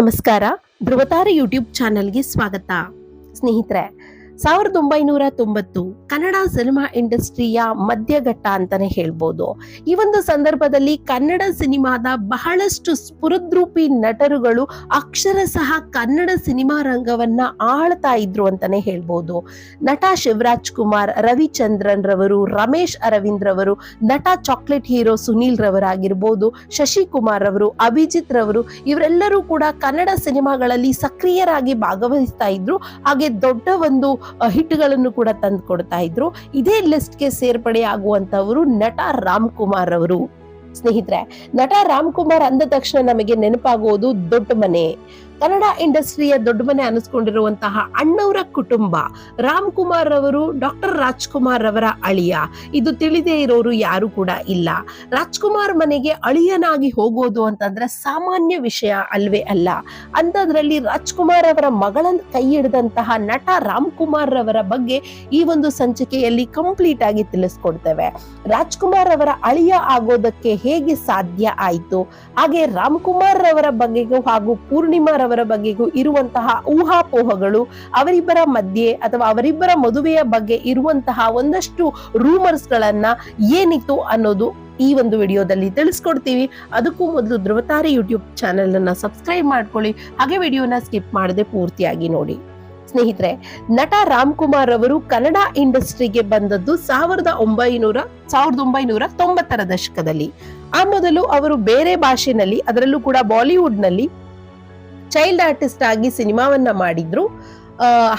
ನಮಸ್ಕಾರ. ಧ್ರುವತಾರ ಯೂಟ್ಯೂಬ್ ಚಾನೆಲ್ಗೆ ಸ್ವಾಗತ. ಸ್ನೇಹಿತರೆ ಸಾವಿರದ ಒಂಬೈನೂರ ತೊಂಬತ್ತು ಕನ್ನಡ ಸಿನಿಮಾ ಇಂಡಸ್ಟ್ರಿಯ ಮಧ್ಯಘಟ್ಟ ಅಂತಾನೆ ಹೇಳ್ಬೋದು. ಈ ಒಂದು ಸಂದರ್ಭದಲ್ಲಿ ಕನ್ನಡ ಸಿನಿಮಾದ ಬಹಳಷ್ಟು ಸ್ಫುರದ್ರೂಪಿ ನಟರುಗಳು ಅಕ್ಷರಶಃ ಕನ್ನಡ ಸಿನಿಮಾ ರಂಗವನ್ನ ಆಳ್ತಾ ಇದ್ರು ಅಂತಾನೆ ಹೇಳ್ಬೋದು. ನಟ ಶಿವರಾಜ್ ಕುಮಾರ್, ರವಿಚಂದ್ರನ್ ರವರು, ರಮೇಶ್ ಅರವಿಂದ್ ರವರು, ನಟ ಚಾಕ್ಲೇಟ್ ಹೀರೋ ಸುನೀಲ್ ರವರಾಗಿರ್ಬೋದು, ಶಶಿಕುಮಾರ್ ರವರು, ಅಭಿಜಿತ್ ರವರು ಇವರೆಲ್ಲರೂ ಕೂಡ ಕನ್ನಡ ಸಿನಿಮಾಗಳಲ್ಲಿ ಸಕ್ರಿಯರಾಗಿ ಭಾಗವಹಿಸ್ತಾ ಇದ್ರು. ಹಾಗೆ ದೊಡ್ಡ ಒಂದು ಹಿಟ್ಗಳನ್ನು ಕೂಡ ತಂದು ಕೊಡ್ತಾ ಇದ್ರು. ಇದೇ ಲಿಸ್ಟ್ಗೆ ಸೇರ್ಪಡೆ ಆಗುವಂತವರು ನಟ ರಾಮ್ ಕುಮಾರ್ ಅವರು. ಸ್ನೇಹಿತರೆ, ನಟ ರಾಮ್ ಕುಮಾರ್ ಅಂದ ತಕ್ಷಣ ನಮಗೆ ನೆನಪಾಗುವುದು ದೊಡ್ಡ ಮನೆ. ಕನ್ನಡ ಇಂಡಸ್ಟ್ರಿಯ ದೊಡ್ಡ ಮನೆ ಅನಿಸ್ಕೊಂಡಿರುವಂತಹ ಅಣ್ಣವರ ಕುಟುಂಬ ರಾಮ್ ಕುಮಾರ್ ಅವರು ಡಾಕ್ಟರ್ ರಾಜ್ಕುಮಾರ್ ಅವರ ಅಳಿಯ. ಇದು ತಿಳಿದೇ ಇರೋರು ಯಾರು ಕೂಡ ಇಲ್ಲ. ರಾಜ್ಕುಮಾರ್ ಮನೆಗೆ ಅಳಿಯನಾಗಿ ಹೋಗೋದು ಅಂತಂದ್ರೆ ಸಾಮಾನ್ಯ ವಿಷಯ ಅಲ್ವೇ ಅಲ್ಲ. ಅಂಥದ್ರಲ್ಲಿ ರಾಜ್ಕುಮಾರ್ ಅವರ ಮಗಳನ್ನ ಕೈ ಹಿಡಿದಂತಹ ನಟ ರಾಮ್ ಕುಮಾರ್ ಅವರ ಬಗ್ಗೆ ಈ ಒಂದು ಸಂಚಿಕೆಯಲ್ಲಿ ಕಂಪ್ಲೀಟ್ ಆಗಿ ತಿಳಿಸ್ಕೊಡ್ತೇವೆ. ರಾಜ್ಕುಮಾರ್ ಅವರ ಅಳಿಯ ಆಗೋದಕ್ಕೆ ಹೇಗೆ ಸಾಧ್ಯ ಆಯಿತು? ಹಾಗೆ ರಾಮ್ ಕುಮಾರ್ ಅವರ ಬಗ್ಗೆಗೂ ಹಾಗೂ ಪೂರ್ಣಿಮಾರವರ ಬಗ್ಗೆಗೂ ಇರುವಂತಹ ಊಹಾಪೋಹಗಳು ಅವರಿಬ್ಬರ ಮಧ್ಯೆ ಅಥವಾ ಅವರಿಬ್ಬರ ಮದುವೆಯ ಬಗ್ಗೆ ಇರುವಂತಹ ಒಂದಷ್ಟು ರೂಮರ್ಸ್ ಗಳನ್ನ ಏನಿತ್ತು ಅನ್ನೋದು ಈ ಒಂದು ವಿಡಿಯೋದಲ್ಲಿ ತಿಳಿಸ್ಕೊಡ್ತೀವಿ. ಅದಕ್ಕೂ ಮೊದಲು ಧ್ರುವತಾರೆ ಯೂಟ್ಯೂಬ್ ಚಾನೆಲ್ ಅನ್ನ ಸಬ್ಸ್ಕ್ರೈಬ್ ಮಾಡ್ಕೊಳ್ಳಿ. ಹಾಗೆ ವಿಡಿಯೋನ ಸ್ಕಿಪ್ ಮಾಡದೆ ಪೂರ್ತಿಯಾಗಿ ನೋಡಿ. ಸ್ನೇಹಿತರೆ, ನಟ ರಾಮ್ ಕುಮಾರ್ ಅವರು ಕನ್ನಡ ಇಂಡಸ್ಟ್ರಿಗೆ ಬಂದದ್ದು ಸಾವಿರದ ಒಂಬೈನೂರ ಸಾವಿರದ ಒಂಬೈನೂರ ತೊಂಬತ್ತರ ದಶಕದಲ್ಲಿ. ಆ ಮೊದಲು ಅವರು ಬೇರೆ ಭಾಷೆನಲ್ಲಿ, ಅದರಲ್ಲೂ ಕೂಡ ಬಾಲಿವುಡ್ನಲ್ಲಿ ಚೈಲ್ಡ್ ಆರ್ಟಿಸ್ಟ್ ಆಗಿ ಸಿನಿಮಾವನ್ನ ಮಾಡಿದ್ರು.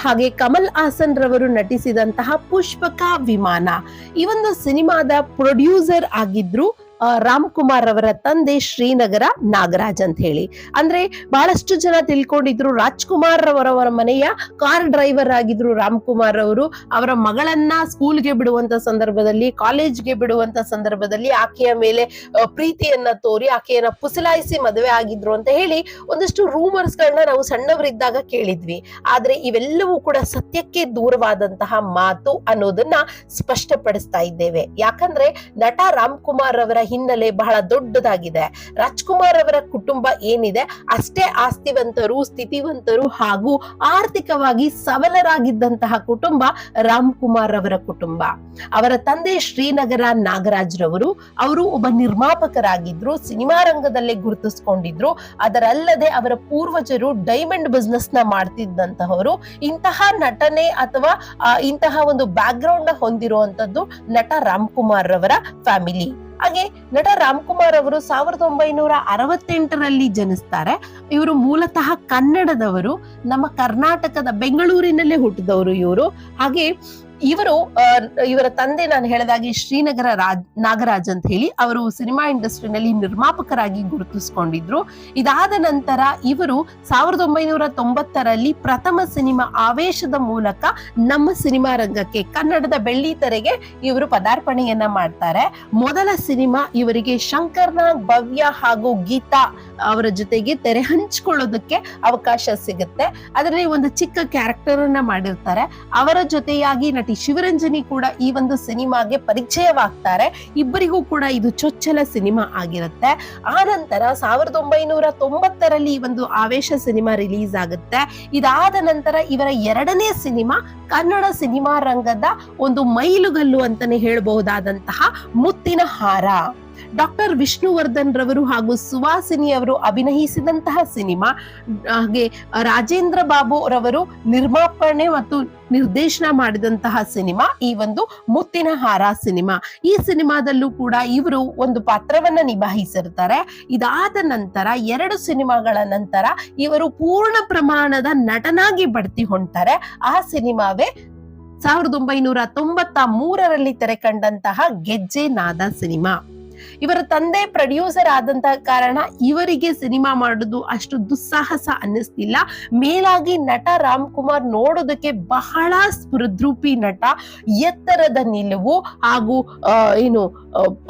ಹಾಗೆ ಕಮಲ್ ಹಾಸನ್ ರವರು ನಟಿಸಿದಂತಹ ಪುಷ್ಪಕ ವಿಮಾನ. ಈ ಒಂದು ಸಿನಿಮಾದ ಪ್ರೊಡ್ಯೂಸರ್ ಆಗಿದ್ರು ಆ, ರಾಮ್ ಕುಮಾರ್ ಅವರ ತಂದೆ ಶ್ರೀನಗರ ನಾಗರಾಜ್ ಅಂತ ಹೇಳಿ. ಅಂದ್ರೆ ಬಹಳಷ್ಟು ಜನ ತಿಳ್ಕೊಂಡಿದ್ರು ರಾಜ್ಕುಮಾರ್ ಅವರವರ ಮನೆಯ ಕಾರ್ ಡ್ರೈವರ್ ಆಗಿದ್ರು ರಾಮ್ ಕುಮಾರ್ ಅವರು. ಅವರ ಮಗಳನ್ನ ಸ್ಕೂಲ್ಗೆ ಬಿಡುವಂತ ಸಂದರ್ಭದಲ್ಲಿ ಕಾಲೇಜ್ಗೆ ಬಿಡುವಂತ ಸಂದರ್ಭದಲ್ಲಿ ಆಕೆಯ ಮೇಲೆ ಪ್ರೀತಿಯನ್ನ ತೋರಿ ಆಕೆಯನ್ನ ಪುಸಲಾಯಿಸಿ ಮದುವೆ ಆಗಿದ್ರು ಅಂತ ಹೇಳಿ ಒಂದಷ್ಟು ರೂಮರ್ಸ್ ಗಳನ್ನ ನಾವು ಸಣ್ಣವರಿದ್ದಾಗ ಕೇಳಿದ್ವಿ. ಆದ್ರೆ ಇವೆಲ್ಲವೂ ಕೂಡ ಸತ್ಯಕ್ಕೆ ದೂರವಾದಂತಹ ಮಾತು ಅನ್ನೋದನ್ನ ಸ್ಪಷ್ಟಪಡಿಸ್ತಾ ಇದ್ದೇವೆ. ಯಾಕಂದ್ರೆ ನಟ ರಾಮ್ ಕುಮಾರ್ ಅವರ ಹಿನ್ನೆಲೆ ಬಹಳ ದೊಡ್ಡದಾಗಿದೆ. ರಾಜ್ಕುಮಾರ್ ಅವರ ಕುಟುಂಬ ಏನಿದೆ, ಅಷ್ಟೇ ಆಸ್ತಿವಂತರು, ಸ್ಥಿತಿವಂತರು ಹಾಗೂ ಆರ್ಥಿಕವಾಗಿ ಸಬಲರಾಗಿದ್ದಂತಹ ಕುಟುಂಬ ರಾಮ್ ಕುಮಾರ್ ಅವರ ಕುಟುಂಬ. ಅವರ ತಂದೆ ಶ್ರೀನಗರ ನಾಗರಾಜ್ ರವರು ಅವರು ಒಬ್ಬ ನಿರ್ಮಾಪಕರಾಗಿದ್ರು, ಸಿನಿಮಾ ರಂಗದಲ್ಲೇ ಗುರುತಿಸ್ಕೊಂಡಿದ್ರು. ಅದರಲ್ಲದೆ ಅವರ ಪೂರ್ವಜರು ಡೈಮಂಡ್ ಬಿಸ್ನೆಸ್ನ ಮಾಡ್ತಿದ್ದಂತಹವರು. ಇಂತಹ ನಟನೆ ಅಥವಾ ಇಂತಹ ಒಂದು ಬ್ಯಾಕ್ ಗ್ರೌಂಡ್ ಹೊಂದಿರುವಂತದ್ದು ನಟ ರಾಮ್ ಕುಮಾರ್ ರವರ ಫ್ಯಾಮಿಲಿ. ಹಾಗೆ ನಟ ರಾಮ್ ಕುಮಾರ್ ಅವರು ಸಾವಿರದ ಒಂಬೈನೂರ ಅರವತ್ತೆಂಟರಲ್ಲಿ ಜನಿಸ್ತಾರೆ. ಇವರು ಮೂಲತಃ ಕನ್ನಡದವರು. ನಮ್ಮ ಕರ್ನಾಟಕದ ಬೆಂಗಳೂರಿನಲ್ಲೇ ಹುಟ್ಟಿದವರು ಇವರು. ಹಾಗೆ ಇವರು ಇವರ ತಂದೆ ನಾನು ಹೇಳಿದಾಗೆ ಶ್ರೀನಗರ ರಾಜ್, ನಾಗರಾಜ್ ಅಂತ ಹೇಳಿ ಅವರು ಸಿನಿಮಾ ಇಂಡಸ್ಟ್ರಿನಲ್ಲಿ ನಿರ್ಮಾಪಕರಾಗಿ ಗುರುತಿಸಿಕೊಂಡಿದ್ರು. ಇದಾದ ನಂತರ ಇವರು ಸಾವಿರದ ಒಂಬೈನೂರ ತೊಂಬತ್ತರಲ್ಲಿ ಪ್ರಥಮ ಸಿನಿಮಾ ಆವೇಶದ ಮೂಲಕ ನಮ್ಮ ಸಿನಿಮಾ ರಂಗಕ್ಕೆ ಕನ್ನಡದ ಬೆಳ್ಳಿ ತೆರೆಗೆ ಇವರು ಪದಾರ್ಪಣೆಯನ್ನ ಮಾಡ್ತಾರೆ. ಮೊದಲ ಸಿನಿಮಾ ಇವರಿಗೆ ಶಂಕರ್ನಾಗ್ ಭವ್ಯ ಹಾಗೂ ಗೀತಾ ಅವರ ಜೊತೆಗೆ ತೆರೆ ಹಂಚ್ಕೊಳ್ಳೋದಕ್ಕೆ ಅವಕಾಶ ಸಿಗುತ್ತೆ. ಅದರಲ್ಲಿ ಒಂದು ಚಿಕ್ಕ ಕ್ಯಾರೆಕ್ಟರ್ ಅನ್ನ ಮಾಡಿರ್ತಾರೆ. ಅವರ ಜೊತೆಯಾಗಿ ನಟಿ ಶಿವರಂಜನಿ ಕೂಡ ಈ ಒಂದು ಸಿನಿಮಾಗೆ ಪರಿಚಯವಾಗ್ತಾರೆ. ಇಬ್ಬರಿಗೂ ಕೂಡ ಇದು ಚೊಚ್ಚಲ ಸಿನಿಮಾ ಆಗಿರುತ್ತೆ. ಆ ನಂತರ ಸಾವಿರದ ಒಂಬೈನೂರ ತೊಂಬತ್ತರಲ್ಲಿ ಈ ಒಂದು ಆವೇಶ ಸಿನಿಮಾ ರಿಲೀಸ್ ಆಗುತ್ತೆ. ಇದಾದ ನಂತರ ಇವರ ಎರಡನೇ ಸಿನಿಮಾ ಕನ್ನಡ ಸಿನಿಮಾ ರಂಗದ ಒಂದು ಮೈಲುಗಲ್ಲು ಅಂತಾನೆ ಹೇಳಬಹುದಾದಂತಹ ಮುತ್ತಿನ ಹಾರ. ಡಾಕ್ಟರ್ ವಿಷ್ಣುವರ್ಧನ್ ರವರು ಹಾಗೂ ಸುವಾಸಿನಿ ಅವರು ಅಭಿನಯಿಸಿದಂತಹ ಸಿನಿಮಾ, ಹಾಗೆ ರಾಜೇಂದ್ರ ಬಾಬು ರವರು ನಿರ್ಮಾಪಣೆ ಮತ್ತು ನಿರ್ದೇಶನ ಮಾಡಿದಂತಹ ಸಿನಿಮಾ, ಈ ಒಂದು ಮುತ್ತಿನ ಹಾರ ಸಿನಿಮಾ. ಈ ಸಿನಿಮಾದಲ್ಲೂ ಕೂಡ ಇವರು ಒಂದು ಪಾತ್ರವನ್ನ ನಿಭಾಯಿಸಿರ್ತಾರೆ. ಇದಾದ ನಂತರ, ಎರಡು ಸಿನಿಮಾಗಳ ನಂತರ ಇವರು ಪೂರ್ಣ ಪ್ರಮಾಣದ ನಟನಾಗಿ ಬಡ್ತಿ ಹೊಂಟಾರೆ ಆ ಸಿನಿಮಾವೇ ಸಾವಿರದ ಒಂಬೈನೂರ ತೊಂಬತ್ತ ಮೂರರಲ್ಲಿ ತೆರೆ ಕಂಡಂತಹ ಗೆಜ್ಜೆ ನಾದ ಸಿನಿಮಾ. ಇವರ ತಂದೆ ಪ್ರೊಡ್ಯೂಸರ್ ಆದಂತಹ ಕಾರಣ ಇವರಿಗೆ ಸಿನಿಮಾ ಮಾಡೋದು ಅಷ್ಟು ದುಸ್ಸಾಹಸ ಅನ್ನಿಸ್ತಿಲ್ಲ. ಮೇಲಾಗಿ ನಟ ರಾಮ್ ಕುಮಾರ್ ನೋಡೋದಕ್ಕೆ ಬಹಳ ಸ್ಪೃದ್ರೂಪಿ ನಟ. ಎತ್ತರದ ನಿಲುವು ಹಾಗೂ ಏನು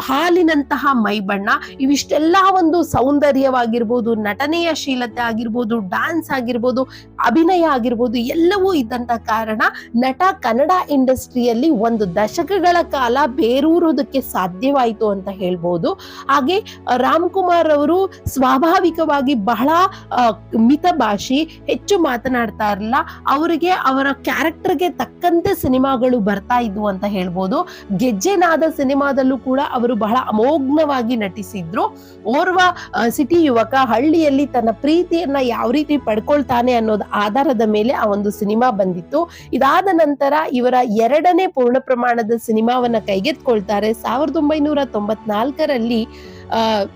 ಹಾಲಿನಂತಹ ಮೈಬಣ್ಣ. ಇವಿಷ್ಟೆಲ್ಲ ಒಂದು ಸೌಂದರ್ಯವಾಗಿರ್ಬೋದು, ನಟನೆಯ ಶೀಲತೆ ಆಗಿರ್ಬೋದು ಡ್ಯಾನ್ಸ್ ಆಗಿರ್ಬೋದು ಅಭಿನಯ ಆಗಿರ್ಬೋದು, ಎಲ್ಲವೂ ಇದ್ದಂತ ಕಾರಣ ನಟ ಕನ್ನಡ ಇಂಡಸ್ಟ್ರಿಯಲ್ಲಿ ಒಂದು ದಶಕಗಳ ಕಾಲ ಬೇರೂರೋದಕ್ಕೆ ಸಾಧ್ಯವಾಯಿತು ಅಂತ ಹೇಳ್ಬೋದು. ಹಾಗೆ ರಾಮ್ ಕುಮಾರ್ ಅವರು ಸ್ವಾಭಾವಿಕವಾಗಿ ಬಹಳ ಮಿತ ಮಿತಭಾಷಿ ಹೆಚ್ಚು ಮಾತನಾಡ್ತಾ ಇರಲಿಲ್ಲ ಅವರಿಗೆ ಅವರ ಕ್ಯಾರೆಕ್ಟರ್ಗೆ ತಕ್ಕಂತೆ ಸಿನಿಮಾಗಳು ಬರ್ತಾ ಇದ್ವು ಅಂತ ಹೇಳ್ಬೋದು. ಗೆಜ್ಜೆನಾದ ಸಿನಿಮಾದಲ್ಲೂ ಕೂಡ ಅವರು ಬಹಳ ಅಮೋಘ್ನವಾಗಿ ನಟಿಸಿದ್ರು. ಓರ್ವ ಸಿಟಿ ಯುವಕ ಹಳ್ಳಿಯಲ್ಲಿ ತನ್ನ ಪ್ರೀತಿಯನ್ನ ಯಾವ ರೀತಿ ಪಡ್ಕೊಳ್ತಾನೆ ಅನ್ನೋದು ಆಧಾರದ ಮೇಲೆ ಆ ಒಂದು ಸಿನಿಮಾ ಬಂದಿತ್ತು. ಇದಾದ ನಂತರ ಇವರ ಎರಡನೇ ಪೂರ್ಣ ಪ್ರಮಾಣದ ಸಿನಿಮಾವನ್ನ ಕೈಗೆತ್ಕೊಳ್ತಾರೆ. ಸಾವಿರದ ಒಂಬೈನೂರ ತೊಂಬತ್ನಾಲ್ಕರಲ್ಲಿ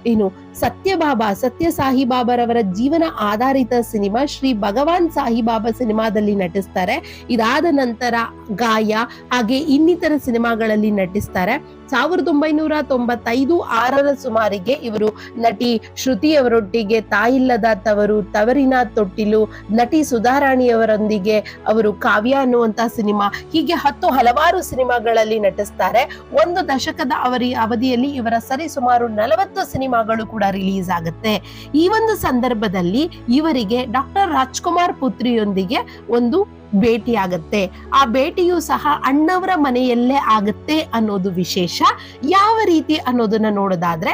ಏನು ಸತ್ಯಬಾಬಾ ಸತ್ಯ ಸಾಹಿಬಾಬರವರ ಜೀವನ ಆಧಾರಿತ ಸಿನಿಮಾ, ಶ್ರೀ ಭಗವಾನ್ ಸಾಹಿಬಾಬಾ ಸಿನಿಮಾದಲ್ಲಿ ನಟಿಸ್ತಾರೆ. ಇದಾದ ನಂತರ ಗಾಯ, ಹಾಗೆ ಇನ್ನಿತರ ಸಿನಿಮಾಗಳಲ್ಲಿ ನಟಿಸ್ತಾರೆ. ಸಾವಿರದ ಒಂಬೈನೂರ ತೊಂಬತ್ತೈದು ಆರರ ಸುಮಾರಿಗೆ ಇವರು ನಟಿ ಶ್ರುತಿಯವರೊಟ್ಟಿಗೆ ತಾಯಿಲ್ಲದ ತವರು, ತವರಿನ ತೊಟ್ಟಿಲು, ನಟಿ ಸುಧಾರಾಣಿಯವರೊಂದಿಗೆ ಅವರು ಕಾವ್ಯ ಅನ್ನುವಂತಹ ಸಿನಿಮಾ, ಹೀಗೆ ಹತ್ತು ಹಲವಾರು ಸಿನಿಮಾಗಳಲ್ಲಿ ನಟಿಸ್ತಾರೆ. ಒಂದು ದಶಕದ ಅವರಿ ಅವಧಿಯಲ್ಲಿ ಇವರ ಸರಿ ಸುಮಾರು ನಲವತ್ತು ಸಿನಿಮಾಗಳು ಕೂಡ ರಿಲೀಸ್ ಆಗುತ್ತೆ. ಈ ಒಂದು ಸಂದರ್ಭದಲ್ಲಿ ಇವರಿಗೆ ಡಾಕ್ಟರ್ ರಾಜ್ಕುಮಾರ್ ಪುತ್ರಿಯೊಂದಿಗೆ ಒಂದು ಭೇಟಿ ಆಗತ್ತೆ ಆ ಭೇಟಿಯು ಸಹ ಅಣ್ಣವರ ಮನೆಯಲ್ಲೇ ಆಗುತ್ತೆ ಅನ್ನೋದು ವಿಶೇಷ. ಯಾವ ರೀತಿ ಅನ್ನೋದನ್ನ ನೋಡೋದಾದ್ರೆ,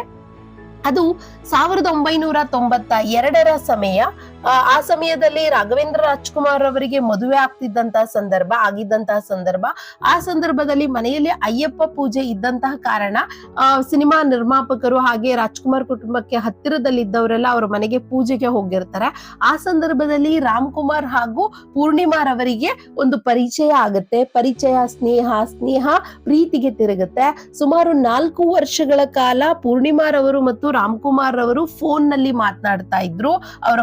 ಅದು ಸಾವಿರದ ಒಂಬೈನೂರ ತೊಂಬತ್ತ ಎರಡರ ಸಮಯ ಆ, ಸಮಯದಲ್ಲಿ ರಾಘವೇಂದ್ರ ರಾಜ್ಕುಮಾರ್ ಅವರಿಗೆ ಮದುವೆ ಆಗ್ತಿದ್ದಂತಹ ಸಂದರ್ಭ ಆಗಿದ್ದಂತಹ ಸಂದರ್ಭ ಆ ಸಂದರ್ಭದಲ್ಲಿ ಮನೆಯಲ್ಲಿ ಅಯ್ಯಪ್ಪ ಪೂಜೆ ಇದ್ದಂತಹ ಕಾರಣ ಸಿನಿಮಾ ನಿರ್ಮಾಪಕರು ಹಾಗೆ ರಾಜ್ಕುಮಾರ್ ಕುಟುಂಬಕ್ಕೆ ಹತ್ತಿರದಲ್ಲಿದ್ದವರೆಲ್ಲ ಅವರ ಮನೆಗೆ ಪೂಜೆಗೆ ಹೋಗಿರ್ತಾರೆ. ಆ ಸಂದರ್ಭದಲ್ಲಿ ರಾಮ್ ಕುಮಾರ್ ಹಾಗೂ ಪೂರ್ಣಿಮಾರವರಿಗೆ ಒಂದು ಪರಿಚಯ ಆಗುತ್ತೆ. ಪರಿಚಯ ಸ್ನೇಹ ಸ್ನೇಹ ಪ್ರೀತಿಗೆ ತಿರುಗುತ್ತೆ. ಸುಮಾರು ನಾಲ್ಕು ವರ್ಷಗಳ ಕಾಲ ಪೂರ್ಣಿಮಾರವರು ಮತ್ತು ರಾಮ್ ಕುಮಾರ್ ಅವರು ಫೋನ್ನಲ್ಲಿ ಮಾತನಾಡ್ತಾ ಇದ್ರು. ಅವರ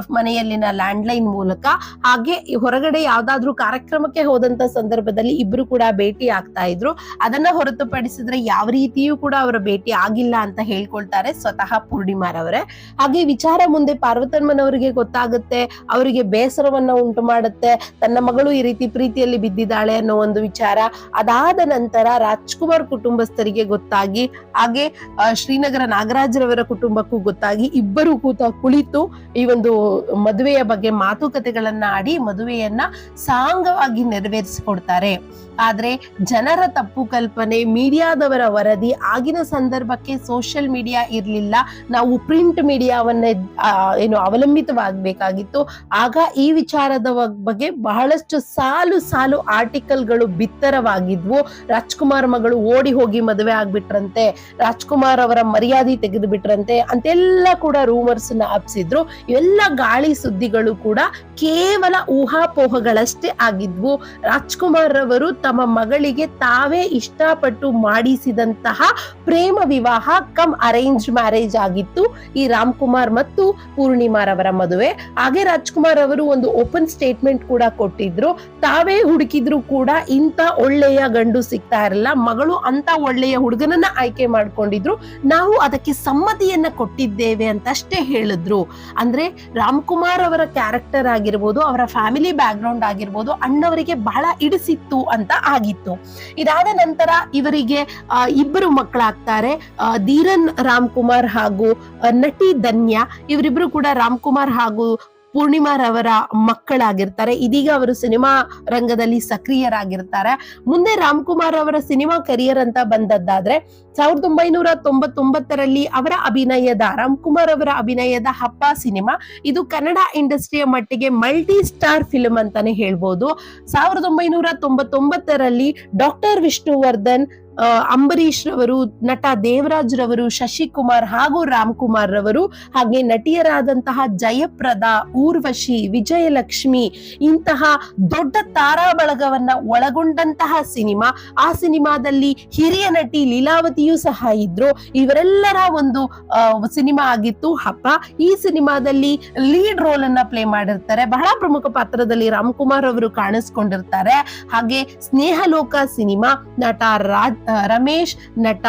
ಮನೆಯಲ್ಲಿನ ಲ್ಯಾಂಡ್ ಲೈನ್ ಮೂಲಕ ಹಾಗೆ ಹೊರಗಡೆ ಯಾವ್ದಾದ್ರು ಕಾರ್ಯಕ್ರಮಕ್ಕೆ ಹೋದಂತ ಸಂದರ್ಭದಲ್ಲಿ ಇಬ್ರು ಕೂಡ ಭೇಟಿ ಆಗ್ತಾ ಇದ್ರು. ಅದನ್ನ ಹೊರತುಪಡಿಸಿದ್ರೆ ಯಾವ ರೀತಿಯೂ ಕೂಡ ಅವರ ಭೇಟಿ ಆಗಿಲ್ಲ ಅಂತ ಹೇಳ್ಕೊಳ್ತಾರೆ ಸ್ವತಃ ಪೂರ್ಣಿಮಾರವರೇ ಹಾಗೆ ವಿಚಾರ ಮುಂದೆ ಪಾರ್ವತಮ್ಮನವರಿಗೆ ಗೊತ್ತಾಗುತ್ತೆ, ಅವರಿಗೆ ಬೇಸರವನ್ನ ಉಂಟು ಮಾಡುತ್ತೆ, ತನ್ನ ಮಗಳು ಈ ರೀತಿ ಪ್ರೀತಿಯಲ್ಲಿ ಬಿದ್ದಿದ್ದಾಳೆ ಅನ್ನೋ ಒಂದು ವಿಚಾರ. ಅದಾದ ನಂತರ ರಾಜ್ಕುಮಾರ್ ಕುಟುಂಬಸ್ಥರಿಗೆ ಗೊತ್ತಾಗಿ, ಹಾಗೆ ಶ್ರೀನಗರ ನಾಗರಾಜರವರ ಕುಟುಂಬಕ್ಕೂ ಗೊತ್ತಾಗಿ ಇಬ್ಬರು ಕೂತ ಕುಳಿತು ಈ ಒಂದು ಮದುವೆಯ ಬಗ್ಗೆ ಮಾತುಕತೆಗಳನ್ನ ಆಡಿ ಮದುವೆಯನ್ನ ಸಾಂಗವಾಗಿ ನೆರವೇರಿಸಿಕೊಡ್ತಾರೆ. ಆದ್ರೆ ಜನರ ತಪ್ಪು ಕಲ್ಪನೆ, ಮೀಡಿಯಾದವರ ವರದಿ, ಆಗಿನ ಸಂದರ್ಭಕ್ಕೆ ಸೋಷಿಯಲ್ ಮೀಡಿಯಾ ಇರಲಿಲ್ಲ, ನಾವು ಪ್ರಿಂಟ್ ಮೀಡಿಯಾವನ್ನೇ ಏನು ಅವಲಂಬಿತವಾಗಬೇಕಾಗಿತ್ತು. ಆಗ ಈ ವಿಚಾರದ ಬಗ್ಗೆ ಬಹಳಷ್ಟು ಸಾಲು ಸಾಲು ಆರ್ಟಿಕಲ್ಗಳು ಬಿತ್ತರವಾಗಿದ್ವು. ರಾಜ್ಕುಮಾರ್ ಮಗಳು ಓಡಿ ಹೋಗಿ ಮದುವೆ ಆಗ್ಬಿಟ್ರಂತೆ, ರಾಜ್ಕುಮಾರ್ ಅವರ ಮರ್ಯಾದೆ ತೆಗೆದು ಬಿಟ್ರಂತೆ ಅಂತೆಲ್ಲ ಕೂಡ ರೂಮರ್ಸ್ನ ಹಬ್ಸಿದ್ರು ಇವೆಲ್ಲ ಗಾಳಿ ಸುದ್ದಿಗಳು ಕೂಡ ಕೇವಲ ಊಹಾಪೋಹಗಳಷ್ಟೇ ಆಗಿದ್ವು. ರಾಜ್ಕುಮಾರ್ ಅವರು ತಮ್ಮ ಮಗಳಿಗೆ ತಾವೇ ಇಷ್ಟಪಟ್ಟು ಮಾಡಿಸಿದಂತಹ ಪ್ರೇಮ ವಿವಾಹ ಕಮ್ ಅರೇಂಜ್ ಮ್ಯಾರೇಜ್ ಆಗಿತ್ತು. ಈ ರಾಮ್ ಕುಮಾರ್ ಮತ್ತು ಪೂರ್ಣಿಮಾರವರ ಮದುವೆ. ಹಾಗೆ ರಾಜ್ಕುಮಾರ್ ಅವರು ಒಂದು ಓಪನ್ ಸ್ಟೇಟ್ಮೆಂಟ್ ಕೂಡ ಕೊಟ್ಟಿದ್ರು. ತಾವೇ ಹುಡುಕಿದ್ರು ಕೂಡ ಇಂಥ ಒಳ್ಳೆಯ ಗಂಡು ಸಿಗ್ತಾ ಇರಲ್ಲ, ಮಗಳು ಅಂತ ಒಳ್ಳೆಯ ಹುಡುಗನನ್ನ ಆಯ್ಕೆ ಮಾಡ್ಕೊಂಡಿದ್ರು. ನಾವು ಅದಕ್ಕೆ ಸಮ್ಮತಿಯನ್ನ ಕೊಟ್ಟಿದ್ದೇವೆ ಅಂತಷ್ಟೇ ಹೇಳಿದ್ರು. ಅಂದ್ರೆ ರಾಮ್ ಕುಮಾರ್ ಅವರ ಕ್ಯಾರೆಕ್ಟರ್ ಆಗಿರ್ಬೋದು, ಅವರ ಫ್ಯಾಮಿಲಿ ಬ್ಯಾಕ್ ಗ್ರೌಂಡ್ ಆಗಿರ್ಬೋದು, ಅಣ್ಣವರಿಗೆ ಬಹಳ ಇಡಿಸಿತ್ತು ಅಂತ ಆಗಿತ್ತು. ಇದಾದ ನಂತರ ಇವರಿಗೆ ಇಬ್ಬರು ಮಕ್ಕಳಾಗ್ತಾರೆ. ಧೀರನ್ ರಾಮ್ ಕುಮಾರ್ ಹಾಗೂ ನಟಿ ಧನ್ಯ. ಇವರಿಬ್ರು ಕೂಡ ರಾಮ್ ಕುಮಾರ್ ಹಾಗೂ ಪೂರ್ಣಿಮಾರವರ ಮಕ್ಕಳಾಗಿರ್ತಾರೆ. ಇದೀಗ ಅವರು ಸಿನಿಮಾ ರಂಗದಲ್ಲಿ ಸಕ್ರಿಯರಾಗಿರ್ತಾರೆ. ಮುಂದೆ ರಾಮ್ ಕುಮಾರ್ ಅವರ ಸಿನಿಮಾ ಕರಿಯರ್ ಅಂತ ಬಂದದ್ದಾದ್ರೆ ಸಾವಿರದ ಒಂಬೈನೂರ ತೊಂಬತ್ತೊಂಬತ್ತರಲ್ಲಿ ಅವರ ಅಭಿನಯದ ರಾಮ್ಕುಮಾರ್ ಅವರ ಅಭಿನಯದ ಹಬ್ಬ ಸಿನಿಮಾ. ಇದು ಕನ್ನಡ ಇಂಡಸ್ಟ್ರಿಯ ಮಟ್ಟಿಗೆ ಮಲ್ಟಿ ಸ್ಟಾರ್ ಫಿಲ್ಮ್ ಅಂತಾನೆ ಹೇಳ್ಬೋದು. ಸಾವಿರದ ಒಂಬೈನೂರ ತೊಂಬತ್ತೊಂಬತ್ತರಲ್ಲಿ ಡಾಕ್ಟರ್ ವಿಷ್ಣುವರ್ಧನ್ ಅಂಬರೀಶ್ ರವರು, ನಟ ದೇವರಾಜ್ ರವರು, ಶಶಿಕುಮಾರ್ ಹಾಗೂ ರಾಮ್ ಕುಮಾರ್ ರವರು, ಹಾಗೆ ನಟಿಯರಾದಂತಹ ಜಯಪ್ರದ, ಊರ್ವಶಿ, ವಿಜಯಲಕ್ಷ್ಮಿ ಇಂತಹ ದೊಡ್ಡ ತಾರಾ ಬಳಗವನ್ನ ಒಳಗೊಂಡಂತಹ ಸಿನಿಮಾ. ಆ ಸಿನಿಮಾದಲ್ಲಿ ಹಿರಿಯ ನಟಿ ಲೀಲಾವತಿಯೂ ಸಹ ಇದ್ರು. ಇವರೆಲ್ಲರ ಒಂದು ಸಿನಿಮಾ ಆಗಿತ್ತು ಹಬ್ಬ. ಈ ಸಿನಿಮಾದಲ್ಲಿ ಲೀಡ್ ರೋಲ್ ಅನ್ನ ಪ್ಲೇ ಮಾಡಿರ್ತಾರೆ. ಬಹಳ ಪ್ರಮುಖ ಪಾತ್ರದಲ್ಲಿ ರಾಮ್ ಕುಮಾರ್ ಅವರು ಕಾಣಿಸ್ಕೊಂಡಿರ್ತಾರೆ. ಹಾಗೆ ಸ್ನೇಹಲೋಕ ಸಿನಿಮಾ ನಟ ರಾಜ್ ರಮೇಶ್, ನಟ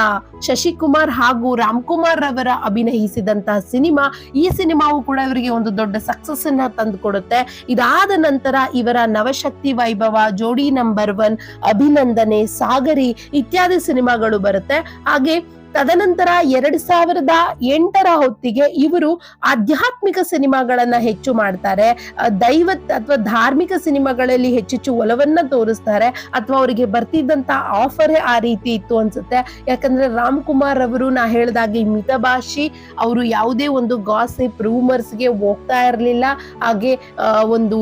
ಶಶಿಕುಮಾರ್ ಹಾಗೂ ರಾಮ್ ಕುಮಾರ್ ಅವರ ಅಭಿನಯಿಸಿದಂತಹ ಸಿನಿಮಾ, ಈ ಸಿನಿಮಾವು ಕೂಡ ಇವರಿಗೆ ಒಂದು ದೊಡ್ಡ ಸಕ್ಸಸ್ ಅನ್ನ ತಂದುಕೊಡುತ್ತೆ. ಇದಾದ ನಂತರ ಇವರ ನವಶಕ್ತಿ ವೈಭವ, ಜೋಡಿ ನಂಬರ್ ಒನ್ ಅಭಿನಂದನೆ, ಸಾಗರಿ ಇತ್ಯಾದಿ ಸಿನಿಮಾಗಳು ಬರುತ್ತೆ. ಹಾಗೆ ತದನಂತರ ಎರಡ್ ಸಾವಿರದ ಎಂಟರ ಹೊತ್ತಿಗೆ ಇವರು ಆಧ್ಯಾತ್ಮಿಕ ಸಿನಿಮಾಗಳನ್ನ ಹೆಚ್ಚು ಮಾಡ್ತಾರೆ. ದೈವ ಅಥವಾ ಧಾರ್ಮಿಕ ಸಿನಿಮಾಗಳಲ್ಲಿ ಹೆಚ್ಚೆಚ್ಚು ಒಲವನ್ನ ತೋರಿಸ್ತಾರೆ. ಅಥವಾ ಅವರಿಗೆ ಬರ್ತಿದ್ದಂತ ಆಫರ್ ಆ ರೀತಿ ಇತ್ತು ಅನ್ಸುತ್ತೆ. ಯಾಕಂದ್ರೆ ರಾಮ್ ಕುಮಾರ್ ಅವರು ನಾ ಹೇಳ್ದಾಗೆ ಮಿತಭಾಷಿ ಅವರು ಯಾವುದೇ ಒಂದು ಗಾಸಿಪ್, ರೂಮರ್ಸ್ಗೆ ಹೋಗ್ತಾ ಇರಲಿಲ್ಲ. ಹಾಗೆ ಒಂದು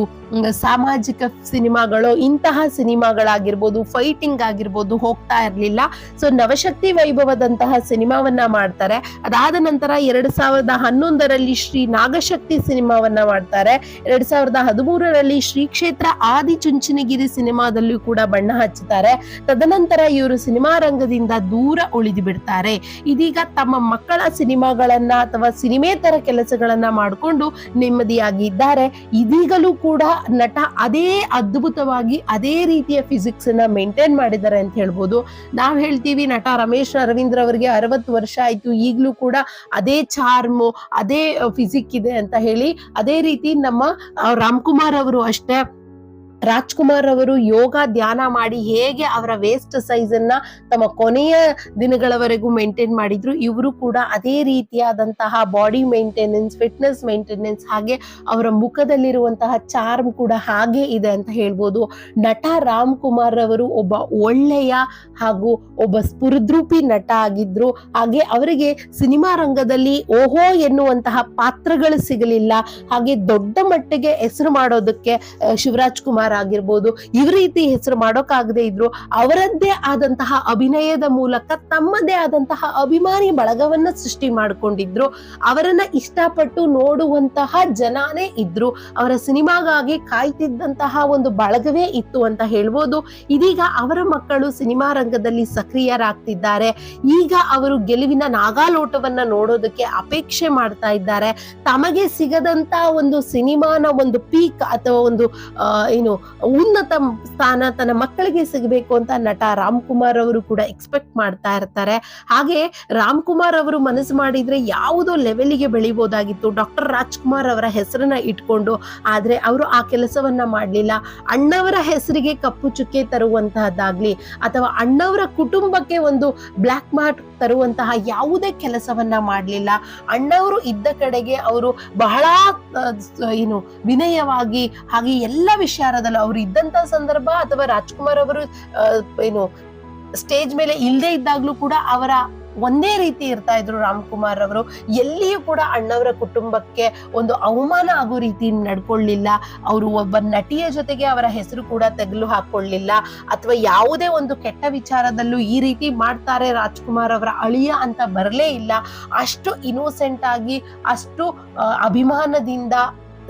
ಸಾಮಾಜಿಕ ಸಿನಿಮಾಗಳು, ಇಂತಹ ಸಿನಿಮಾಗಳಾಗಿರ್ಬೋದು, ಫೈಟಿಂಗ್ ಆಗಿರ್ಬೋದು ಹೋಗ್ತಾ ಇರಲಿಲ್ಲ. ಸೊ ನವಶಕ್ತಿ ವೈಭವದಂತಹ ಸಿನಿಮಾವನ್ನ ಮಾಡ್ತಾರೆ. ಅದಾದ ನಂತರ ಎರಡ್ ಸಾವಿರದ ಹನ್ನೊಂದರಲ್ಲಿ ಶ್ರೀ ನಾಗಶಕ್ತಿ ಸಿನಿಮಾವನ್ನ ಮಾಡ್ತಾರೆ. ಎರಡ್ ಸಾವಿರದ ಹದಿಮೂರರಲ್ಲಿ ಶ್ರೀ ಕ್ಷೇತ್ರ ಆದಿ ಚುಂಚನಗಿರಿ ಸಿನಿಮಾದಲ್ಲೂ ಕೂಡ ಬಣ್ಣ ಹಚ್ಚುತ್ತಾರೆ ತದನಂತರ ಇವರು ಸಿನಿಮಾ ರಂಗದಿಂದ ದೂರ ಉಳಿದು ಬಿಡ್ತಾರೆ. ಇದೀಗ ತಮ್ಮ ಮಕ್ಕಳ ಸಿನಿಮಾಗಳನ್ನ ಅಥವಾ ಸಿನಿಮೇತರ ಕೆಲಸಗಳನ್ನ ಮಾಡಿಕೊಂಡು ನೆಮ್ಮದಿಯಾಗಿ ಇದ್ದಾರೆ. ಇದೀಗಲೂ ಕೂಡ ನಟ ಅದೇ ಅದ್ಭುತವಾಗಿ ಅದೇ ರೀತಿಯ ಫಿಸಿಕ್ಸ್ ಅನ್ನ ಮೇಂಟೈನ್ ಮಾಡಿದ್ದಾರೆ ಅಂತ ಹೇಳ್ಬೋದು. ನಾವ್ ಹೇಳ್ತೀವಿ ನಟ ರಮೇಶ್ ಅರವಿಂದ್ರ ಅವರಿಗೆ ಅರವತ್ತು ವರ್ಷ ಆಯ್ತು, ಈಗ್ಲೂ ಕೂಡ ಅದೇ ಚಾರ್ಮ್ ಅದೇ ಫಿಸಿಕ್ ಇದೆ ಅಂತ ಹೇಳಿ, ಅದೇ ರೀತಿ ನಮ್ಮ ರಾಮ್ ರಾಮ್ಕುಮಾರ್ ಅವರು ಅಷ್ಟೇ ರಾಜ್ಕುಮಾರ್ ಅವರು ಯೋಗ ಧ್ಯಾನ ಮಾಡಿ ಹೇಗೆ ಅವರ ವೇಸ್ಟ್ ಸೈಜ್ ಅನ್ನ ತಮ್ಮ ಕೊನೆಯ ದಿನಗಳವರೆಗೂ ಮೇಂಟೈನ್ ಮಾಡಿದ್ರು, ಇವರು ಕೂಡ ಅದೇ ರೀತಿಯಾದಂತಹ ಬಾಡಿ ಮೇಂಟೆನೆನ್ಸ್ ಫಿಟ್ನೆಸ್ ಮೇಂಟೆನೆನ್ಸ್ ಹಾಗೆ ಅವರ ಮುಖದಲ್ಲಿರುವಂತಹ ಚಾರ್ಮ್ ಕೂಡ ಹಾಗೆ ಇದೆ ಅಂತ ಹೇಳ್ಬೋದು. ನಟ ರಾಮ್ ಕುಮಾರ್ ಅವರು ಒಬ್ಬ ಒಳ್ಳೆಯ ಹಾಗೂ ಒಬ್ಬ ಸ್ಫುರದ್ರೂಪಿ ನಟ ಆಗಿದ್ರು. ಹಾಗೆ ಅವರಿಗೆ ಸಿನಿಮಾ ರಂಗದಲ್ಲಿ ಓಹೋ ಎನ್ನುವಂತಹ ಪಾತ್ರಗಳು ಸಿಗಲಿಲ್ಲ. ಹಾಗೆ ದೊಡ್ಡ ಮಟ್ಟಿಗೆ ಹೆಸರು ಮಾಡೋದಕ್ಕೆ ಶಿವರಾಜ್ ಕುಮಾರ್ ಆಗಿರ್ಬೋದು ಇವ್ ರೀತಿ ಹೆಸರು ಮಾಡೋಕ್ಕಾಗದೇ ಇದ್ರು, ಅವರದ್ದೇ ಆದಂತಹ ಅಭಿನಯದ ಮೂಲಕ ತಮ್ಮದೇ ಆದಂತಹ ಅಭಿಮಾನಿ ಬಳಗವನ್ನ ಸೃಷ್ಟಿ ಮಾಡ್ಕೊಂಡಿದ್ರು. ಅವರನ್ನ ಇಷ್ಟಪಟ್ಟು ನೋಡುವಂತಹ ಜನಾನೇ ಇದ್ರು. ಅವರ ಸಿನಿಮಾಗಾಗಿ ಕಾಯ್ತಿದ್ದಂತಹ ಒಂದು ಬಳಗವೇ ಇತ್ತು ಅಂತ ಹೇಳ್ಬೋದು. ಇದೀಗ ಅವರ ಮಕ್ಕಳು ಸಿನಿಮಾ ರಂಗದಲ್ಲಿ ಸಕ್ರಿಯರಾಗ್ತಿದ್ದಾರೆ. ಈಗ ಅವರು ಗೆಲುವಿನ ನಾಗಾಲೋಟವನ್ನ ನೋಡೋದಕ್ಕೆ ಅಪೇಕ್ಷೆ ಮಾಡ್ತಾ ಇದ್ದಾರೆ. ತಮಗೆ ಸಿಗದಂತ ಒಂದು ಸಿನಿಮಾನ ಒಂದು ಪೀಕ್ ಅಥವಾ ಒಂದು ಏನು ಉನ್ನತ ಸ್ಥಾನ ತನ್ನ ಮಕ್ಕಳಿಗೆ ಸಿಗಬೇಕು ಅಂತ ನಟ ರಾಮ್ ಕುಮಾರ್ ಅವರು ಕೂಡ ಎಕ್ಸ್ಪೆಕ್ಟ್ ಮಾಡ್ತಾ ಇರ್ತಾರೆ. ಹಾಗೆ ರಾಮ್ ಕುಮಾರ್ ಅವರು ಮನಸ್ಸು ಮಾಡಿದ್ರೆ ಯಾವುದೋ ಲೆವೆಲ್ಗೆ ಬೆಳಿಬೋದಾಗಿತ್ತು. ಡಾಕ್ಟರ್ ರಾಜ್ಕುಮಾರ್ ಅವರ ಹೆಸರನ್ನ ಇಟ್ಕೊಂಡು, ಆದ್ರೆ ಅವರು ಆ ಕೆಲಸವನ್ನ ಮಾಡಲಿಲ್ಲ. ಅಣ್ಣವರ ಹೆಸರಿಗೆ ಕಪ್ಪು ಚುಕ್ಕೆ ತರುವಂತಹದ್ದಾಗ್ಲಿ, ಅಥವಾ ಅಣ್ಣವರ ಕುಟುಂಬಕ್ಕೆ ಒಂದು ಬ್ಲ್ಯಾಕ್ ಮಾರ್ಕ್ ತರುವಂತಹ ಯಾವುದೇ ಕೆಲಸವನ್ನ ಮಾಡಲಿಲ್ಲ. ಅಣ್ಣವರು ಇದ್ದ ಕಡೆಗೆ ಅವರು ಬಹಳ ಏನು ವಿನಯವಾಗಿ, ಹಾಗೆ ಎಲ್ಲ ವಿಚಾರದಲ್ಲೂ ಅವ್ರು ಇದ್ದಂತ ಸಂದರ್ಭ ಅಥವಾ ರಾಜ್ಕುಮಾರ್ ಅವರು ಏನು, ಸ್ಟೇಜ್ ಮೇಲೆ ಇಲ್ಲದೆ ಇದ್ದಾಗ್ಲೂ ಕೂಡ ಅವರ ಒಂದೇ ರೀತಿ ಇರ್ತಾ ಇದ್ರು ರಾಮ್ ಕುಮಾರ್ ಅವರು. ಎಲ್ಲಿಯೂ ಕೂಡ ಅಣ್ಣವರ ಕುಟುಂಬಕ್ಕೆ ಒಂದು ಅವಮಾನ ಆಗೋ ರೀತಿ ನಡ್ಕೊಳ್ಳಿಲ್ಲ. ಅವರು ಒಬ್ಬ ನಟಿಯ ಜೊತೆಗೆ ಅವರ ಹೆಸರು ಕೂಡ ತೆಗಲು ಹಾಕೊಳ್ಳಿಲ್ಲ ಅಥವಾ ಯಾವುದೇ ಒಂದು ಕೆಟ್ಟ ವಿಚಾರದಲ್ಲೂ ಈ ರೀತಿ ಮಾಡ್ತಾರೆ ರಾಜ್ಕುಮಾರ್ ಅವರ ಅಳಿಯ ಅಂತ ಬರಲೇ ಇಲ್ಲ. ಅಷ್ಟು ಇನೋಸೆಂಟ್ ಆಗಿ, ಅಷ್ಟು ಅಭಿಮಾನದಿಂದ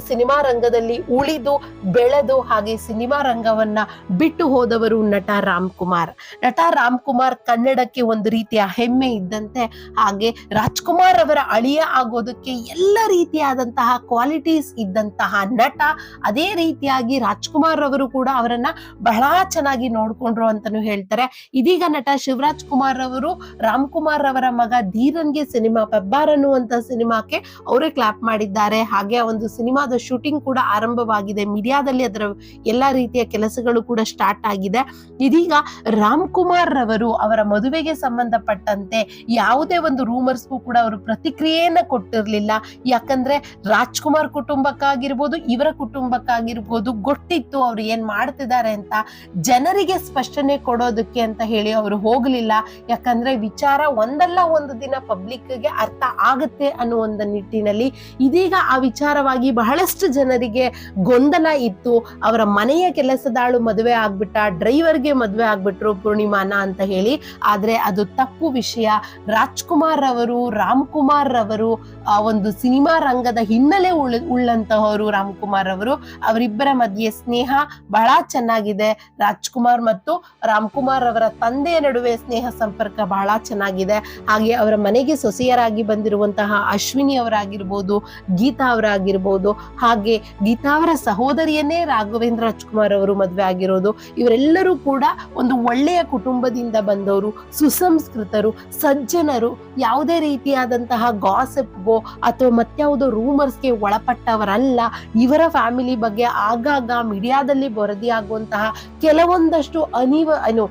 ಸಿನಿಮಾ ರಂಗದಲ್ಲಿ ಉಳಿದು ಬೆಳೆದು ಹಾಗೆ ಸಿನಿಮಾ ರಂಗವನ್ನ ಬಿಟ್ಟು ಹೋದವರು ನಟ ರಾಮ್ ಕುಮಾರ್. ನಟ ರಾಮ್ ಕುಮಾರ್ ಕನ್ನಡಕ್ಕೆ ಒಂದು ರೀತಿಯ ಹೆಮ್ಮೆ ಇದ್ದಂತೆ ಹಾಗೆ ರಾಜ್ಕುಮಾರ್ ಅವರ ಅಳಿಯ ಆಗೋದಕ್ಕೆ ಎಲ್ಲ ರೀತಿಯಾದಂತಹ ಕ್ವಾಲಿಟೀಸ್ ಇದ್ದಂತಹ ನಟ, ಅದೇ ರೀತಿಯಾಗಿ ರಾಜ್ಕುಮಾರ್ ಅವರು ಕೂಡ ಅವರನ್ನ ಬಹಳ ಚೆನ್ನಾಗಿ ನೋಡ್ಕೊಂಡ್ರು ಅಂತಾನು ಹೇಳ್ತಾರೆ. ಇದೀಗ ನಟ ಶಿವರಾಜ್ ಕುಮಾರ್ ಅವರು ರಾಮ್ ಕುಮಾರ್ ಅವರ ಮಗ ಧೀರನ್ಗೆ ಸಿನಿಮಾ ಪೆಬ್ಬಾರ್ ಅನ್ನುವಂತ ಸಿನಿಮಾಕ್ಕೆ ಅವರೇ ಕ್ಲಾಪ್ ಮಾಡಿದ್ದಾರೆ. ಹಾಗೆ ಒಂದು ಒಂದು ಸಿನಿಮಾದ ಶೂಟಿಂಗ್ ಕೂಡ ಆರಂಭವಾಗಿದೆ. ಮೀಡಿಯಾದಲ್ಲಿ ಅದರ ಎಲ್ಲಾ ರೀತಿಯ ಕೆಲಸಗಳು ಕೂಡ ಸ್ಟಾರ್ಟ್ ಆಗಿದೆ. ಇದೀಗ ರಾಮ್ ಕುಮಾರ್ ರವರು ಅವರ ಮದುವೆಗೆ ಸಂಬಂಧಪಟ್ಟಂತೆ ಯಾವುದೇ ಒಂದು ರೂಮರ್ಸ್ಗೂ ಕೂಡ ಅವರು ಪ್ರತಿಕ್ರಿಯೆಯನ್ನ ಕೊಟ್ಟಿರ್ಲಿಲ್ಲ. ಯಾಕಂದ್ರೆ ರಾಜ್ಕುಮಾರ್ ಕುಟುಂಬಕ್ಕಾಗಿರ್ಬೋದು, ಇವರ ಕುಟುಂಬಕ್ಕಾಗಿರ್ಬೋದು ಗೊತ್ತಿತ್ತು ಅವ್ರು ಏನ್ ಮಾಡ್ತಿದ್ದಾರೆ ಅಂತ. ಜನರಿಗೆ ಸ್ಪಷ್ಟನೆ ಕೊಡೋದಕ್ಕೆ ಅಂತ ಹೇಳಿ ಅವರು ಹೋಗ್ಲಿಲ್ಲ. ಯಾಕಂದ್ರೆ ವಿಚಾರ ಒಂದಲ್ಲ ಒಂದು ದಿನ ಪಬ್ಲಿಕ್ಗೆ ಅರ್ಥ ಆಗುತ್ತೆ ಅನ್ನೋ ಒಂದು ನಿಟ್ಟಿನಲ್ಲಿ ಇದೀಗ ಆ ವಿಚಾರವಾಗಿ ಬಹಳಷ್ಟು ಜನರಿಗೆ ಗೊಂದಲ ಇತ್ತು. ಅವರ ಮನೆಯ ಕೆಲಸದಾಳು ಮದುವೆ ಆಗ್ಬಿಟ್ಟ, ಡ್ರೈವರ್ಗೆ ಮದುವೆ ಆಗ್ಬಿಟ್ರು ಪೂರ್ಣಿಮಾನ ಅಂತ ಹೇಳಿ. ಆದ್ರೆ ಅದು ತಪ್ಪು ವಿಷಯ. ರಾಜ್ಕುಮಾರ್ ಅವರು ರಾಮ್ ಕುಮಾರ್ ಅವರು ಒಂದು ಸಿನಿಮಾ ರಂಗದ ಹಿನ್ನೆಲೆ ಉಳ್, ಉಳ್ಳಂತಹವರು ರಾಮ್ ಕುಮಾರ್ ಅವರು ಅವರಿಬ್ಬರ ಮಧ್ಯೆ ಸ್ನೇಹ ಬಹಳ ಚೆನ್ನಾಗಿದೆ. ರಾಜ್ಕುಮಾರ್ ಮತ್ತು ರಾಮ್ಕುಮಾರ್ ಅವರ ತಂದೆಯ ನಡುವೆ ಸ್ನೇಹ ಸಂಪರ್ಕ ಬಹಳ ಚೆನ್ನಾಗಿದೆ. ಹಾಗೆ ಅವರ ಮನೆಗೆ ಸೊಸೆಯರಾಗಿ ಬಂದಿರುವಂತಹ ಅಶ್ವಿನಿ ಅವರಾಗಿರ್ಬೋದು, ಗೀತಾ ಅವರಾಗಿರ್ಬೋದು ಹಾಗೆ ಗೀತಾ ಅವರ ಸಹೋದರಿಯನ್ನೇ ರಾಘವೇಂದ್ರ ರಾಜ್ಕುಮಾರ್ ಅವರು ಮದುವೆ ಆಗಿರೋದು, ಇವರೆಲ್ಲರೂ ಕೂಡ ಒಂದು ಒಳ್ಳೆಯ ಕುಟುಂಬದಿಂದ ಬಂದವರು, ಸುಸಂಸ್ಕೃತರು, ಸಜ್ಜನರು, ಯಾವುದೇ ರೀತಿಯಾದಂತಹ ಗಾಸೆಪ್ಗೋ ಅಥವಾ ಮತ್ಯಾವುದೋ ರೂಮರ್ಸ್ಗೆ ಒಳಪಟ್ಟವರಲ್ಲ. ಇವರ ಫ್ಯಾಮಿಲಿ ಬಗ್ಗೆ ಆಗಾಗ ಮೀಡಿಯಾದಲ್ಲಿ ವರದಿಯಾಗುವಂತಹ ಕೆಲವೊಂದಷ್ಟು ಅನಿವ ಏನು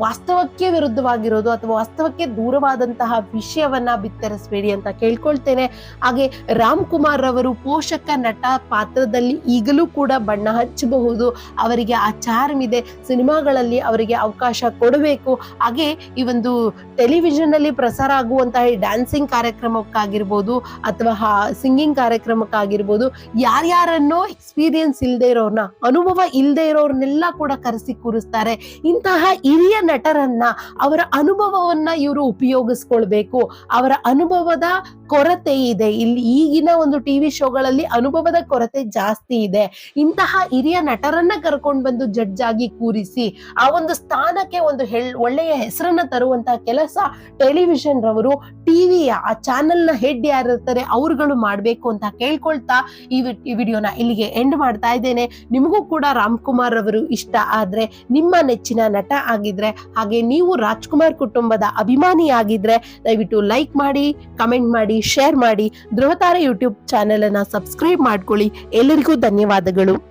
ವಾಸ್ತವಕ್ಕೆ ವಿರುದ್ಧವಾಗಿರೋದು ಅಥವಾ ವಾಸ್ತವಕ್ಕೆ ದೂರವಾದಂತಹ ವಿಷಯವನ್ನ ಬಿತ್ತರಿಸಬೇಡಿ ಅಂತ ಕೇಳ್ಕೊಳ್ತೇನೆ. ಹಾಗೆ ರಾಮ್ ಕುಮಾರ್ ಅವರು ಪೋಷಕ ನಟ ಪಾತ್ರದಲ್ಲಿ ಈಗಲೂ ಕೂಡ ಬಣ್ಣ ಹಚ್ಚಬಹುದು. ಅವರಿಗೆ ಆ ಚಾರ್ಮ್ ಇದೆ. ಸಿನಿಮಾಗಳಲ್ಲಿ ಅವರಿಗೆ ಅವಕಾಶ ಕೊಡಬೇಕು. ಹಾಗೆ ಈ ಒಂದು ಟೆಲಿವಿಷನ್ ಅಲ್ಲಿ ಪ್ರಸಾರ ಆಗುವಂತಹ ಡ್ಯಾನ್ಸಿಂಗ್ ಕಾರ್ಯಕ್ರಮಕ್ಕಾಗಿರ್ಬೋದು ಅಥವಾ ಸಿಂಗಿಂಗ್ ಕಾರ್ಯಕ್ರಮಕ್ಕಾಗಿರ್ಬೋದು ಯಾರ್ಯಾರನ್ನೋ ಎಕ್ಸ್ಪೀರಿಯನ್ಸ್ ಇಲ್ಲದೆ ಇರೋರ್ನ, ಅನುಭವ ಇಲ್ಲದೆ ಇರೋರ್ನೆಲ್ಲ ಕೂಡ ಕರೆಸಿ ಕೂರಿಸ್ತಾರೆ. ಇಂತಹ ಹಿರಿಯ ನಟರನ್ನ ಅವರ ಅನುಭವವನ್ನ ಇವರು ಉಪಯೋಗಿಸ್ಕೊಳ್ಬೇಕು. ಅವರ ಅನುಭವದ ಕೊರತೆ ಇದೆ. ಇಲ್ಲಿ ಈಗಿನ ಒಂದು ಟಿವಿ ಶೋಗಳಲ್ಲಿ ಅನುಭವದ ಕೊರತೆ ಜಾಸ್ತಿ ಇದೆ. ಇಂತಹ ಹಿರಿಯ ನಟರನ್ನ ಕರ್ಕೊಂಡು ಬಂದು ಜಡ್ಜ್ ಆಗಿ ಕೂರಿಸಿ, ಆ ಒಂದು ಸ್ಥಾನಕ್ಕೆ ಒಂದು ಒಳ್ಳೆಯ ಹೆಸರನ್ನ ತರುವಂತಹ ಕೆಲಸ ಟೆಲಿವಿಷನ್ ರವರು ಟಿವಿಯ ಆ ಚಾನೆಲ್ನ ಹೆಡ್ ಯಾರಿರ್ತಾರೆ ಅವ್ರುಗಳು ಮಾಡ್ಬೇಕು ಅಂತ ಕೇಳ್ಕೊಳ್ತಾ ಈ ವಿಡಿಯೋನ ಇಲ್ಲಿಗೆ ಎಂಡ್ ಮಾಡ್ತಾ ಇದ್ದೇನೆ. ನಿಮಗೂ ಕೂಡ ರಾಮ್ ಕುಮಾರ್ ಅವರು ಇಷ್ಟ ಆದ್ರೆ, ನಿಮ್ಮ ನೆಚ್ಚಿನ ನಟ ಆಗಿದ್ರೆ, ಹಾಗೆ ನೀವು ರಾಜ್ಕುಮಾರ್ ಕುಟುಂಬದ ಅಭಿಮಾನಿ ಆಗಿದ್ರೆ ದಯವಿಟ್ಟು ಲೈಕ್ ಮಾಡಿ ಕಮೆಂಟ್ ಮಾಡಿ ಶೇರ್ ಮಾಡಿ ಧ್ರುವತಾರೆ ಯೂಟ್ಯೂಬ್ ಚಾನೆಲ್ ಅನ್ನ ಸಬ್ಸ್ಕ್ರೈಬ್ ಮಾಡ್ಕೊಳ್ಳಿ. ಎಲ್ಲರಿಗೂ ಧನ್ಯವಾದಗಳು.